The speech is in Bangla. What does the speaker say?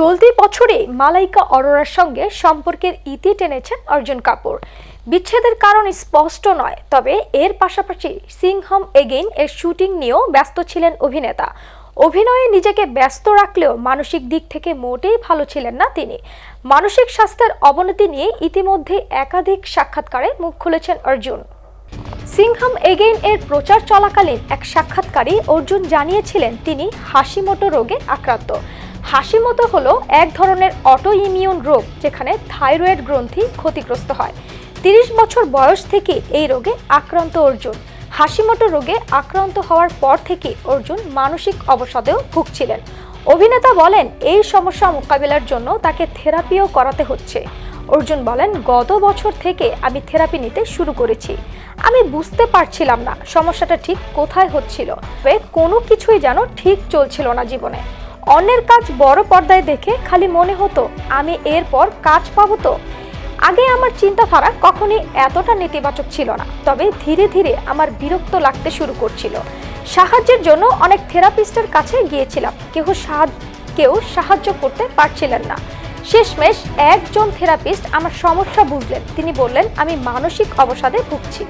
চলতি বছরে মালাইকা অরোরার সঙ্গে সম্পর্কের ইতি টেনেছেন অর্জুন কাপুর। বিচ্ছেদের কারণ স্পষ্ট নয়, তবে এর পাশাপাশি সিংহম এগেইন এর শুটিং নিয়েও ব্যস্ত ছিলেন অভিনেতা। অভিনয়ে নিজেকে ব্যস্ত রাখলেও মানসিক দিক থেকে মোটেই ভালো ছিলেন না তিনি। মানসিক স্বাস্থ্যের অবনতি নিয়ে ইতিমধ্যে একাধিক সাক্ষাৎকারে মুখ খুলেছেন অর্জুন। সিংহাম এগেইন এর প্রচার চলাকালীন এক সাক্ষাৎকারে অর্জুন জানিয়েছিলেন তিনি হাসিমোটো রোগে আক্রান্ত। হাসিমোটো হলো এক ধরনের অটো ইমিউন রোগ যেখানে থাইরয়েড গ্রন্থি ক্ষতিগ্রস্ত হয়। তিরিশ বছর বয়স থেকে এই রোগে আক্রান্ত অর্জুন। হাসিমোটো রোগে আক্রান্ত হওয়ার পর থেকে অর্জুন মানসিক অবসাদেও ভুগছিলেন। অভিনেতা বলেন, এই সমস্যা মোকাবিলার জন্য তাকে থেরাপিও করাতে হচ্ছে। অর্জুন বলেন, গত বছর থেকে আমি থেরাপি নিতে শুরু করেছি। আমি বুঝতে পারছিলাম না সমস্যাটা ঠিক কোথায় হচ্ছিল। কোনো কিছুই যেন ঠিক চলছিল না জীবনে। অন্যের কাজ বড় পর্দায় দেখে খালি মনে হতো, আমি এরপর কাজ পাবো তো। আগে আমার চিন্তাধারা কখনই এতটা নেতিবাচক ছিল না, তবে ধীরে ধীরে আমার বিরক্ত লাগতে শুরু করছিল। সাহায্যের জন্য অনেক থেরাপিস্টের কাছে গিয়েছিলাম কেউ সাহায্য কেউ সাহায্য করতে পারছিলেন না। শেষমেশ একজন থেরাপিস্ট আমার সমস্যা বুঝলেন, তিনি বললেন, আমি মানসিক অবসাদে ভুগছি।